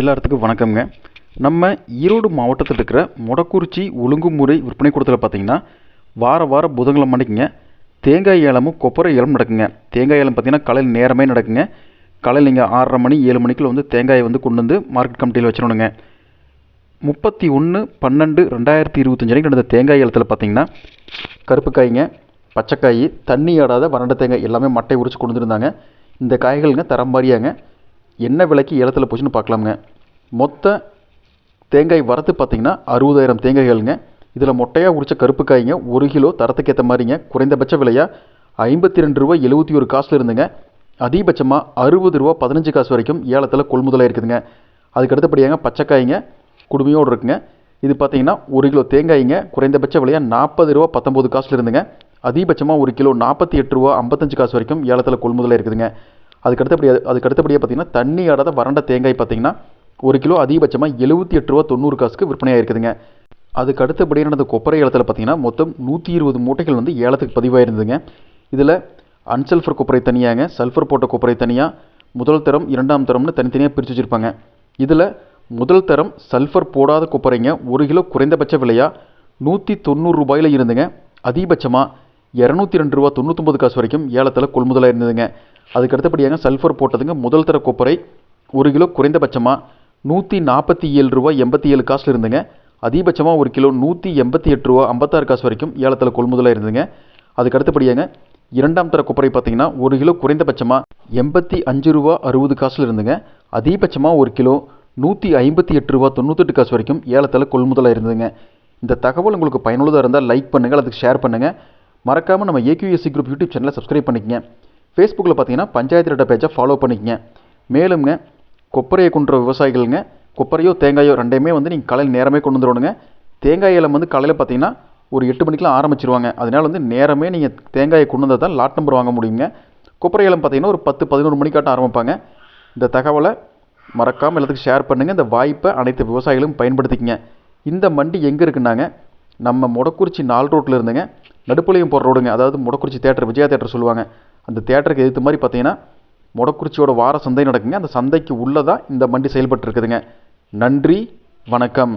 எல்லாத்துக்கும் வணக்கம்ங்க. நம்ம ஈரோடு மாவட்டத்தில் இருக்கிற மொடக்குறிச்சி ஒழுங்குமுறை விற்பனை கூடத்தில் பார்த்தீங்கன்னா வார வாரம் புதன்கிழமை அன்னைக்குங்க தேங்காய் ஏலமும் கொப்பரை ஏலம் நடக்குங்க. தேங்காய் ஏலம் பார்த்தீங்கன்னா காலையில் நேரமே நடக்குங்க. காலையில் நீங்கள் ஆறரை மணி ஏழு மணிக்குள்ள வந்து தேங்காயை வந்து கொண்டு வந்து மார்க்கெட் கமிட்டியில் வச்சிடணுங்க. முப்பத்தி ஒன்று பன்னெண்டு ரெண்டாயிரத்தி இருபத்தஞ்சு அன்னைக்கு நடந்த தேங்காய் ஏலத்தில் பார்த்தீங்கன்னா கருப்பு காய்ங்க பச்சைக்காய் தண்ணி ஆடாத வறண்ட தேங்காய் எல்லாமே மட்டை உரிச்சு கொண்டு வந்துருந்தாங்க. இந்த காய்களுங்க தரம் மாதிரியாங்க என்ன விலைக்கு ஏலத்தில் போச்சுன்னு பார்க்கலாமுங்க. மொத்த தேங்காய் வரத்து பார்த்தீங்கன்னா அறுபதாயிரம் தேங்காய்களுங்க. இதில் மொட்டையாக உரிச்ச கருப்பு காய்ங்க ஒரு கிலோ தரத்துக்கு ஏற்ற மாதிரிங்க. குறைந்தபட்ச விலையாக ஐம்பத்தி ரெண்டு ரூபா எழுபத்தி ஒரு காசில் இருந்துங்க. அதிகபட்சமாக அறுபது ரூபா பதினஞ்சு காசு வரைக்கும் ஏலத்தில் கொள்முதலாக இருக்குதுங்க. அதுக்கு அடுத்தபடியாங்க பச்சைக்காய்ங்க குடுமையோடு இருக்குங்க. இது பார்த்தீங்கன்னா ஒரு கிலோ தேங்காய்ங்க குறைந்தபட்ச விலையாக நாற்பது ரூபா பத்தொம்போது காசில் இருந்துங்க. அதிகபட்சமாக ஒரு கிலோ நாற்பத்தி எட்டு ரூபா ஐம்பத்தஞ்சு காசு வரைக்கும் ஏலத்தில் கொள்முதலாக இருக்குதுங்க. அதுக்கு அடுத்தபடியாக அதுக்கு அடுத்தபடியாக பார்த்தீங்கன்னா தண்ணி ஆடாத வறண்ட தேங்காய் பார்த்தீங்கன்னா ஒரு கிலோ அதிகபட்சமாக எழுபத்தி எட்டு ரூபா தொண்ணூறு காசுக்கு விற்பனையாக இருக்குதுங்க. அதுக்கு அடுத்தபடியாக நடந்த கொப்பரை ஏலத்தில் பார்த்தீங்கன்னா மொத்தம் நூற்றி இருபது மூட்டைகள் வந்து ஏலத்துக்கு பதிவாயிருந்ததுங்க. இதில் அன்சல்ஃபர் கொப்பரை தனியாங்க சல்ஃபர் போட்ட கொப்பரை தனியாக முதல் தரம் இரண்டாம் தரம்னு தனித்தனியாக பிரித்து வச்சுருப்பாங்க. இதில் முதல் தரம் சல்ஃபர் போடாத கொப்பரைங்க ஒரு கிலோ குறைந்தபட்ச விலையாக நூற்றி தொண்ணூறு ரூபாயில் இருந்துங்க. அதிகபட்சமாக இரநூத்தி ரெண்டு ரூபா தொண்ணூத்தொம்பது காசு வரைக்கும் ஏலத்தில் கொள்முதலாக இருந்ததுங்க. அதுக்கு அடுத்தபடியாக சல்ஃபர் போட்டதுங்க. முதல் தர கொப்பரை ஒரு கிலோ குறைந்தபட்சமாக நூற்றி நாற்பத்தி ஏழு ரூபா எண்பத்தி ஏழு காசில் இருந்துங்க அதிகபட்சமாக ஒரு கிலோ நூற்றி எண்பத்தி எட்டு ரூபா ஐம்பத்தாறு காசு வரைக்கும் ஏலத்தில் கொள்முதலாக இருந்துங்க அதுக்கு அடுத்தபடியாங்க இரண்டாம் தர கொப்பரை பார்த்தீங்கன்னா ஒரு கிலோ குறைந்தபட்சமாக எண்பத்தி அஞ்சு ரூபா அறுபது காசில் இருந்துங்க அதிகபட்சமாக ஒரு கிலோ நூற்றி ஐம்பத்தி எட்டு ரூபா தொண்ணூத்தெட்டு காசு வரைக்கும் ஏலத்தில் கொள்முதலாக இருந்ததுங்க. இந்த தகவல் உங்களுக்கு பயனுள்ளதாக இருந்தால் லைக் பண்ணுங்கள் அதுக்கு ஷேர் பண்ணுங்கள் மறக்காமல் நம்ம ஏக்யூஎஸ்சி குரூப் யூடியூப் சேனலை சப்ஸ்கிரைப் பண்ணிக்கங்க. ஃபேஸ்புக்கில் பார்த்தீங்கன்னா பஞ்சாயத்து ரெட்ட பேஜை ஃபாலோ பண்ணிக்கங்க. மேலும்ங்க கொப்பரையை கொன்ற விவசாயிகளுங்க கொப்பரையோ தேங்காயோ ரெண்டையுமே வந்து நீங்கள் காலையில் நேரமே கொண்டு வந்துடணுங்க. தேங்காய் ஏலம் வந்து காலையில் பார்த்தீங்கன்னா ஒரு எட்டு மணிக்கெலாம் ஆரம்பிச்சிருவாங்க. அதனால் வந்து நேரமே நீங்கள் தேங்காயை கொண்டு வந்தால் தான் லாட் நம்பர் வாங்க முடியுங்க. கொப்பரை ஏலம் பார்த்தீங்கன்னா ஒரு பத்து பதினோரு மணிக்காட்டம் ஆரம்பிப்பாங்க. இந்த தகவலை மறக்காமல் எல்லாத்துக்கும் ஷேர் பண்ணுங்கள் இந்த வாய்ப்பை அனைத்து விவசாயிகளும் பயன்படுத்திக்கங்க. இந்த மண்டி எங்கே இருக்குன்னாங்க? நம்ம மொடக்குறிச்சி நால் ரோட்டில் இருந்துங்க. நடுப்புலையும் போகிற ரோடுங்க. அதாவது மொடக்குறிச்சி தேட்டர் விஜயா தேட்டர் சொல்லுவாங்க. அந்த தேட்டருக்கு எதிர்த்து மாதிரி பார்த்தீங்கன்னா மொடக்குறிச்சியோட வார சந்தை நடக்குங்க. அந்த சந்தைக்கு உள்ளே தான் இந்த மண்டி செயல்பட்டு இருக்குதுங்க நன்றி வணக்கம்.